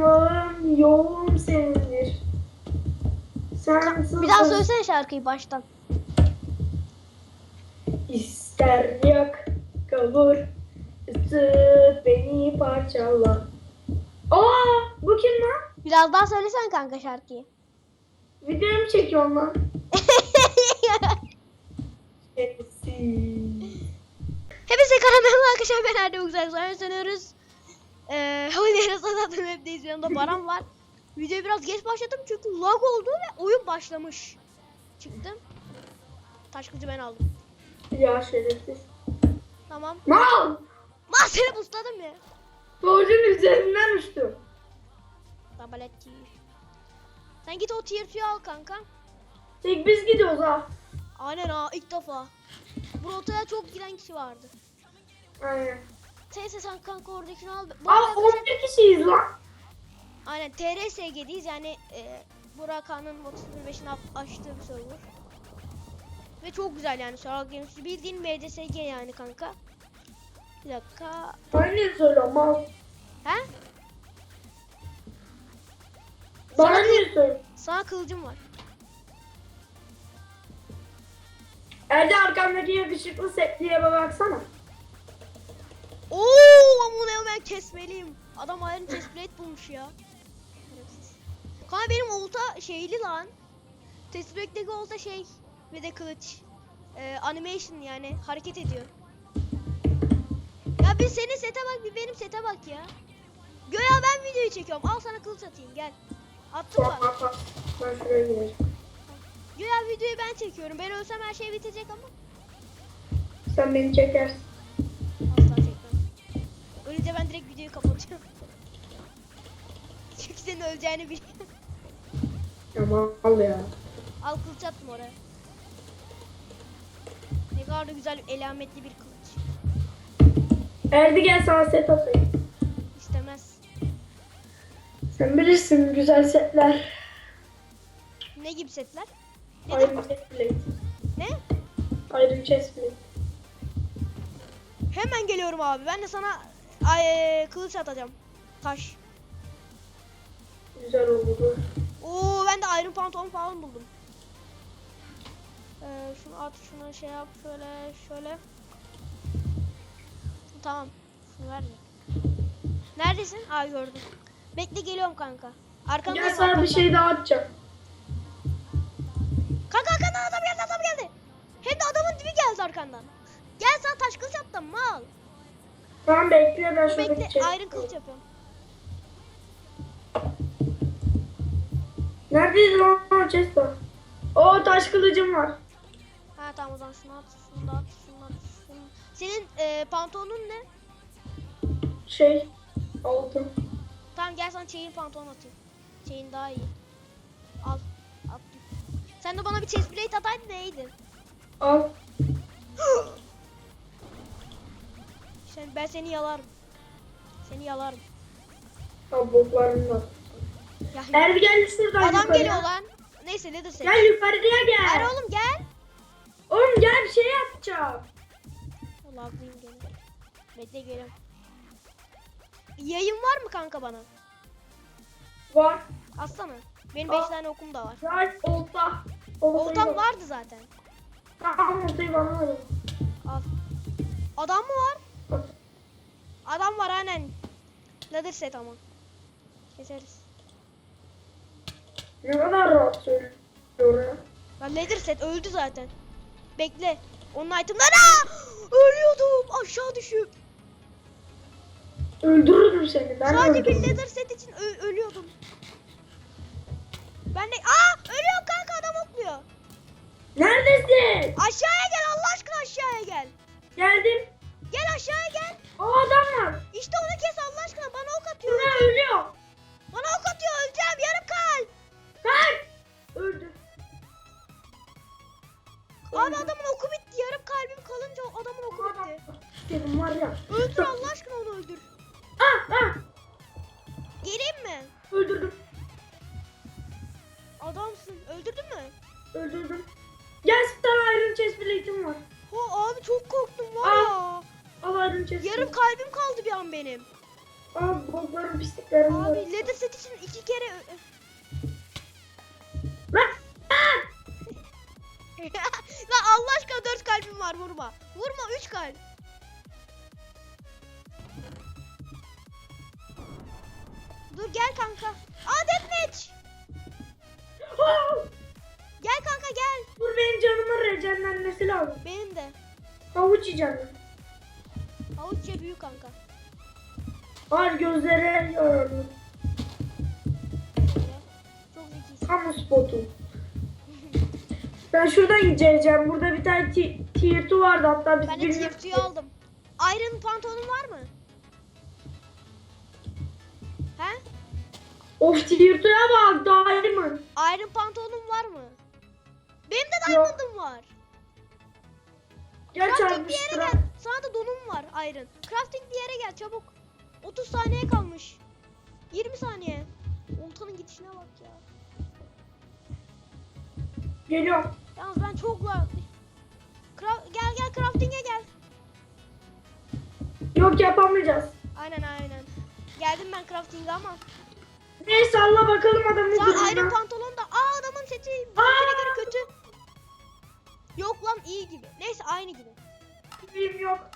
Parmağım yolum senindir. Sensiz Bir daha söylesene şarkıyı baştan. İster yak kavur ısıt beni parçala. Aa bu kim lan? Biraz daha söylesen kanka şarkıyı. Videomu çekiyorum lan. Şerefsiz. Hepinize kanalıma arkadaşlar ben Erdem Güzel sanıyoruz. Ee, oynarız anlattım hepteyiz yanımda Baran var. Videoyu biraz geç başladım çünkü lag oldu ve oyun başlamış. Çıktım. Taş kılıcı ben aldım. Ya şerefsiz. Tamam. Mal! Lan seni busladım ya. Doğucunun üzerinden uçtum. Tabalet tier. Sen git o tier 2'yi al kanka. Tek biz gidiyoruz ha. Aynen ha ilk defa. Bu rotaya çok giren kişi vardı. Aynen. Neyse sen kanka oradakini al. Aa arada arkadaşlar- 11 kişiyiz lan. Aynen TRSG'deyiz yani e, Burak Han'ın 31.5'in açtığı bir server. Ve çok güzel yani Survival Games bildiğin MDSG yani kanka. Bir dakika. Aynen söyle mal. He? Bana Sana- niye söyle? Sana kılıcım var. Erde arkamdaki yakışıklı setliye baksana. Oo bunu hemen kesmeliyim. Adam Iron Chestplate bulmuş ya. Kanka benim olta şeyli lan. Chestplate'deki olta şey ve de kılıç. Ee, animation yani hareket ediyor. Ya bir senin sete bak bir benim sete bak ya. Göya ben videoyu çekiyorum. Al sana kılıç atayım gel. Attım Bak bak. videoyu ben çekiyorum. Ben ölsem her şey bitecek ama. Sen beni çekersin. Kapatacağım. Çünkü senin öleceğini biliyorum. Tamam al ya. Al kılıç attım oraya. Ne kadar da güzel elametli bir kılıç. Erdi gel sana set atayım. İstemez. Sen bilirsin güzel setler. Ne gibi setler? Ne Iron chestplate. Ne? Iron chestplate. Hemen geliyorum abi. Ben de sana ay, kılıç atacağım. Taş. Güzel oldu. Oo ben de iron pantolon falan buldum. Ee, şunu at, şunu şey yap, şöyle, şöyle. Tamam. Şunu ver de. Neredesin? Aa gördüm. Bekle geliyorum kanka. Arkandayım. Gel sana bir arkamda. şey daha atacağım. Kanka arkandan adam geldi adam geldi. Hem de adamın dibi geldi arkandan. Gel sana taş kılıç attım mal. Tamam bekle ben şuradaki Bekle chest- iron kılıç yapıyorum. Neredeyiz lan o chest o? Oo taş kılıcım var. Ha tamam o zaman şunu at, şunu da at, şunu at, şunu. Senin e, pantolonun ne? Şey altın. Tamam gel sana chain pantolon atayım. Chain daha iyi. Al. Attım. Sen de bana bir chest plate ataydın neydi? Al. Sen, ben seni yalarım. Seni yalarım. Al boklarım var. Ya, Erdi gel şuradan adam yukarıya. geliyor lan. Neyse nedir sen? Gel yukarıya gel. Ver oğlum gel. Oğlum gel bir şey yapacağım. Laglıyım gene. Bekle geliyorum. Yayın var mı kanka bana? Var. Atsana. Benim Aa. 5 tane okum da var. Var olta. Oltam vardı zaten. Tamam oltayı bana. Al. Adam mı var? Adam var aynen. Leather set ama. Keseriz. Ne kadar rahat söylüyor ya. Lan leather set öldü zaten. Bekle. Onun itemleri Aa! Ölüyordum aşağı düşüp. Öldürürüm seni. Ben Sadece bir öldürürüm. leather set için ölüyordum. Ben de aa ölüyorum kanka adam okluyor. Neredesin? Aşağıya gel Allah aşkına aşağıya gel. Geldim. Gel aşağıya gel. O adam var. İşte onu kes Allah aşkına bana ok atıyor. Şuna ölüyor. Bana ok atıyor öleceğim yarım kalp. Kaç. Öldü. Abi adamın oku bitti yarım kalbim kalınca adamın oku adam. bitti. Dedim var ya. Öldür Allah aşkına onu öldür. Ah ah. Geleyim mi? Öldürdüm. Adamsın. Öldürdün mü? Öldürdüm. öleceğiz. Yarım kalbim kaldı bir an benim. Abi bunların pisliklerim var. Abi leather set için iki kere... Lan! Lan Allah aşkına dört kalbim var vurma. Vurma üç kalp. Dur gel kanka. Aa deathmatch. gel kanka gel. Dur benim canımın recenlenmesi lazım. Benim de. Havuç yiyeceğim. Havuçça büyük kanka. Var gözlere. Şöyle. Çok zekisin. Kamu spotu. Ben şuradan gideceğim. Burada bir tane ti- tier 2 vardı hatta biz Ben de tier 2'yu aldım. Iron pantolonun var mı? He? Of tier 2'ya bak diamond. Iron pantolonun var mı? Benim de diamond'ım var. Gel Crafting bir yere çarpıştıra. gel. Iron. Crafting bir yere gel çabuk. 30 saniye kalmış. 20 saniye. Oltanın gidişine bak ya. Geliyorum. Yalnız ben çok la... Gel gel crafting'e gel. Yok yapamayacağız. Aynen aynen. Geldim ben crafting'e ama. Neyse Allah bakalım adamın durumuna. Iron pantolon da. Aa adamın seti bizimkine göre kötü. Yok lan iyi gibi. Neyse aynı gibi. Bilgim yok.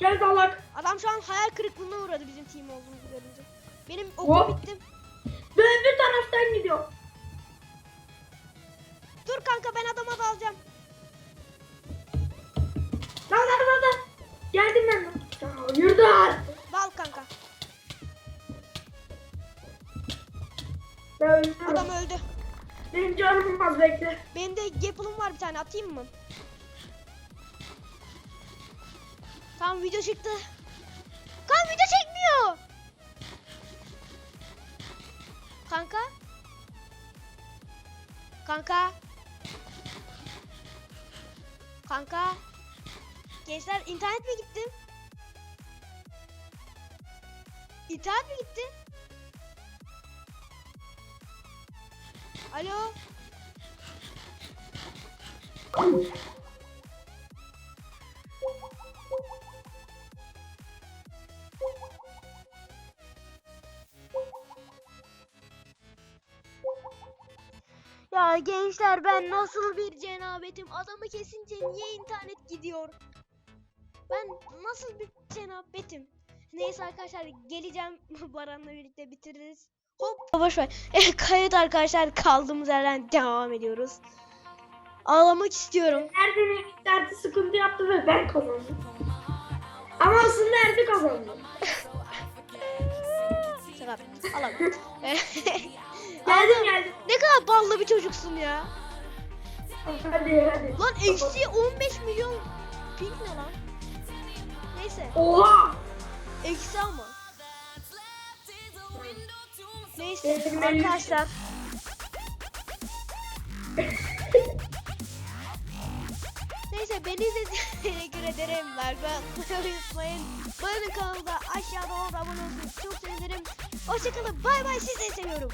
Gel dalak. Adam şu an hayal kırıklığına uğradı bizim team olduğumuzu görünce. Benim Hop. okum bitti. Ben öbür taraftan gidiyorum. Dur kanka ben adama dalacağım. Lan lan lan lan. Geldim ben. Ya yürü lan. Dal kanka. Ben ölüyorum. Adam öldü. Benim canım az bekle. Benim de Gapple'ım var bir tane atayım mı? Tamam video çıktı. Kan video çekmiyor. Kanka. Kanka. Kanka. Gençler internet mi gitti? İnternet mi gitti? Alo. Ya gençler ben nasıl bir cenabetim? Adamı kesince niye internet gidiyor? Ben nasıl bir cenabetim? Neyse arkadaşlar geleceğim Baran'la birlikte bitiririz. Hop boş ver. Eh, Kayıt arkadaşlar kaldığımız yerden devam ediyoruz. Ağlamak istiyorum. Erdem'in interneti sıkıntı yaptı ve ben kazandım. Ama aslında Erdem kazandı. Şaka alalım. Geldim geldim. Kadar ballı bir çocuksun ya. Hadi hadi. Lan eksi 15 milyon ping ne lan? Neyse Oha. eksi ama. Neyse arkadaşlar. Neyse beni izlediğiniz teşekkür ederim. Like atmayı unutmayın. Bana kanalda aşağıda abone olursanız çok sevinirim. Hoşçakalın. Bay bay. Sizi seviyorum.